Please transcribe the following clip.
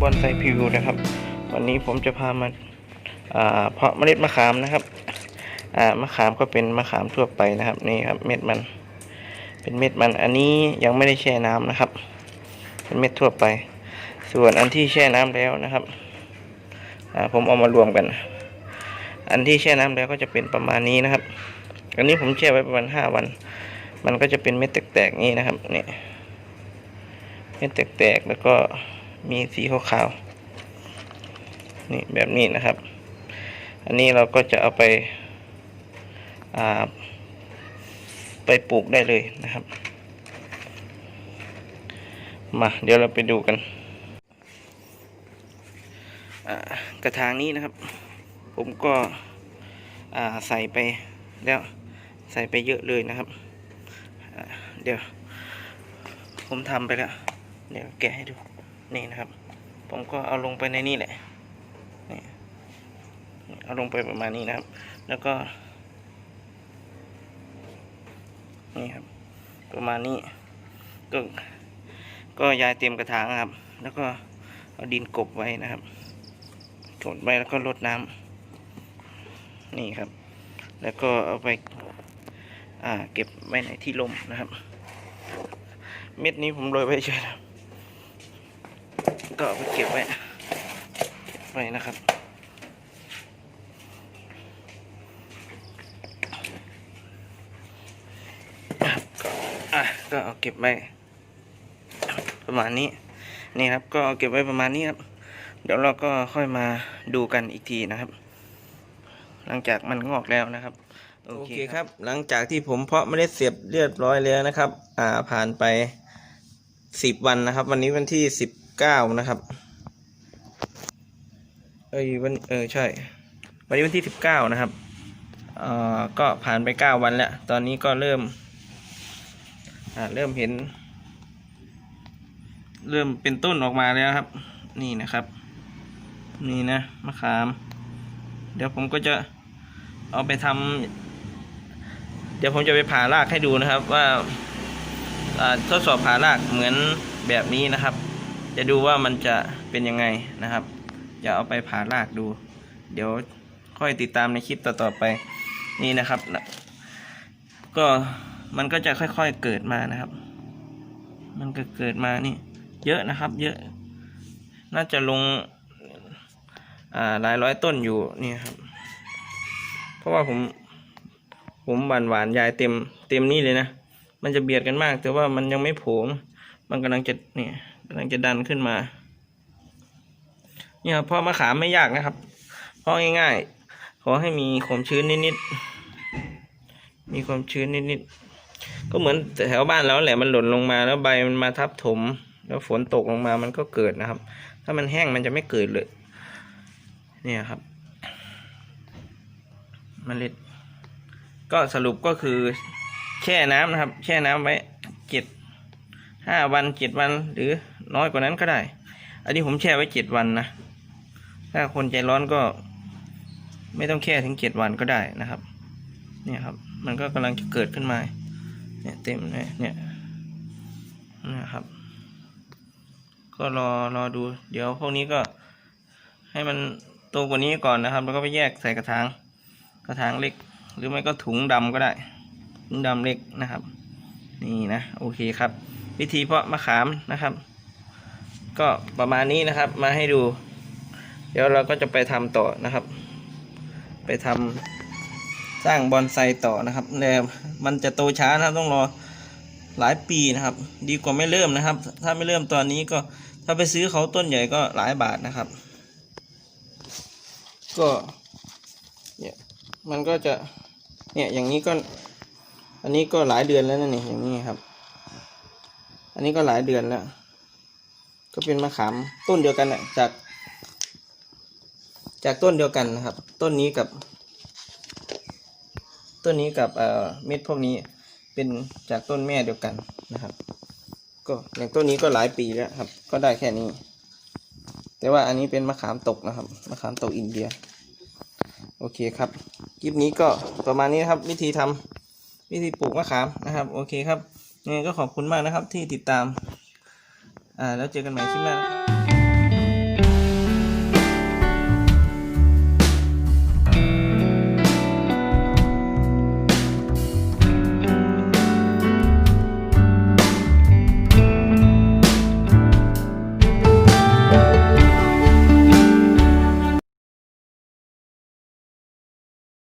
บอนไซพิวนะครับ วันนี้ผมจะพามาเพาะเมล็ดมะขามนะครับมะขามก็เป็นมะขามทั่วไปนะครับนี่ครับเม็ดมัน เป็นเม็ดมันอันนี้ยังไม่ได้แช่น้ำนะครับ เป็นเม็ดทั่วไป ส่วนอันที่แช่น้ำแล้วนะครับผมเอามารวมกัน อันที่แช่น้ำแล้วก็จะเป็นประมาณนี้นะครับ อันนี้ผมแช่ไว้ประมาณห้าวัน มันก็จะเป็นเม็ดแตกๆนี้นะครับนี่เม็ดแตกๆแล้วก็ มีสีขาวๆนี่แบบนี้นะครับ อันนี้เราก็จะเอาไปาไปปลูกได้เลยนะครับ มาเดี๋ยวเราไปดูกัน กระถางนี้นะครับ ผมก็ใส่ไปแล้วใส่ไปเยอะเลยนะครับ เดี๋ยว ผมทำไปแล้ว เดี๋ยวแกะให้ดู นี่นะครับ ผมก็เอาลงไปในนี่แหละนี่เอาลงไปประมาณนี้นะครับ แล้วก็นี่ครับ ประมาณนี้ ก็ ก็ยายเตรียมกระถางครับ แล้วก็เอาดินกบไว้นะครับกบไว้แล้วก็รดน้ำนี่ครับ แล้วก็เอาไป อ่า เก็บไว้ในที่ลมนะครับ เม็ดนี้ผมโรยไว้เฉยนะ ก็เอาไปเก็บไว้เก็บไว้นะครับอะก็เอาเก็บไว้ประมาณนี้นี่ครับ ก็เอาเก็บไว้ประมาณนี้ครับ เดี๋ยวเราก็ค่อยมาดูกันอีกทีนะครับ หลังจากมันงอกแล้วนะครับ โอเคครับ หลังจากที่ผมเพาะไม่ได้เสียบเรียบร้อยแล้วนะครับ อ่าผ่านไปสิบวันนะครับ วันนี้วันที่สิบ เก้านะครับ เอ้ยวันเออใช่ วันนี้วันที่สิบเก้านะครับเอ่อก็ผ่านไปเก้าวันแล้ว ตอนนี้ก็เริ่มอ่าเริ่มเห็น เริ่มเป็นต้นออกมาแล้วครับ นี่นะครับ นี่นะมะขาม เดี๋ยวผมก็จะเอาไปทำเดี๋ยวผมจะไปผ่ารากให้ดูนะครับว่าทดสอบผ่ารากเหมือนแบบนี้นะครับ จะดูว่ามันจะเป็นยังไงนะครับ จะเอาไปผ่ารากดู เดี๋ยวค่อยติดตามในคลิปต่อๆไปนี่นะครับ ก็มันก็จะค่อยๆเกิดมานะครับ มันก็เกิดมานี่ เยอะนะครับ เยอะ น่าจะลงหลายร้อยต้นอยู่นี่ครับ เพราะว่าผมผมหวานหวานยายเต็มเต็มนี่เลยนะ มันจะเบียดกันมาก แต่ว่ามันยังไม่โผล่ มันกำลังจะเนี่ยกำลังจะดันขึ้นมา เนี่ยพราะมะขามไม่ยากนะครับพราะง่ายๆ ขอให้มีความชื้นนิดๆ มีความชื้นนิดๆ ก็เหมือนแถวบ้านเราแหละมันหล่นลงมาแล้วใบมันมาทับถม แล้วฝนตกลงมามันก็เกิดนะครับ ถ้ามันแห้งมันจะไม่เกิดเลย เนี่ยครับมเมล็ดก็สรุปก็คือแช่น้ำนะครับ แช่น้ำไว้ ห้าวันเจ็ดวันหรือน้อยกว่านั้นก็ได้ อันนี้ผมแช่ไว้เจ็ดวันนะ ถ้าคนใจร้อนก็ ไม่ต้องแช่ถึงเจ็ดวันก็ได้นะครับ เนี่ยครับ มันก็กำลังจะเกิดขึ้นมา เนี่ยเต็มเลยเนี่ยนะครับ ก็รอรอดู เดี๋ยวพวกนี้ก็ ให้มันโตกว่านี้ก่อนนะครับ แล้วก็ไปแยกใส่กระถาง กระถางเล็ก หรือไม่ก็ถุงดำก็ได้ถุงดำเล็กนะครับ นี่นะ โอเคครับ วิธีเพาะมะขามนะครับ ก็ประมาณนี้นะครับมาให้ดู เดี๋ยวเราก็จะไปทำต่อนะครับ ไปทำสร้างบอนไซต่อนะครับแต่มันจะโตช้านะครับต้องรอหลายปีนะครับ ดีกว่าไม่เริ่มนะครับ ถ้าไม่เริ่มตอนนี้ก็ถ้าไปซื้อเขาต้นใหญ่ก็หลายบาทนะครับ ก็เนี่ยมันก็จะเนี่ยอย่างนี้ก็ อันนี้ก็หลายเดือนแล้วนะนี่อย่างนี้ครับ อันนี้ก็หลายเดือนแล้ว ก็เป็นมะขามต้นเดียวกันนะจาก จากต้นเดียวกันนะครับ ต้นนี้กับ ต้นนี้กับเอ่อเม็ดพวกนี้เป็นจากต้นแม่เดียวกันนะครับ ก็อย่างต้นนี้ก็หลายปีแล้วครับ ก็ได้แค่นี้ แต่ว่าอันนี้เป็นมะขามตกนะครับ มะขามตกอินเดีย โอเคครับ คลิปนี้ก็ประมาณนี้นะครับ วิธีทำวิธีปลูกมะขามนะครับ โอเคครับ ยังไงก็ขอบคุณมากนะครับที่ติดตาม อ่า แล้วเจอกันใหม่คลิปหน้านะครับ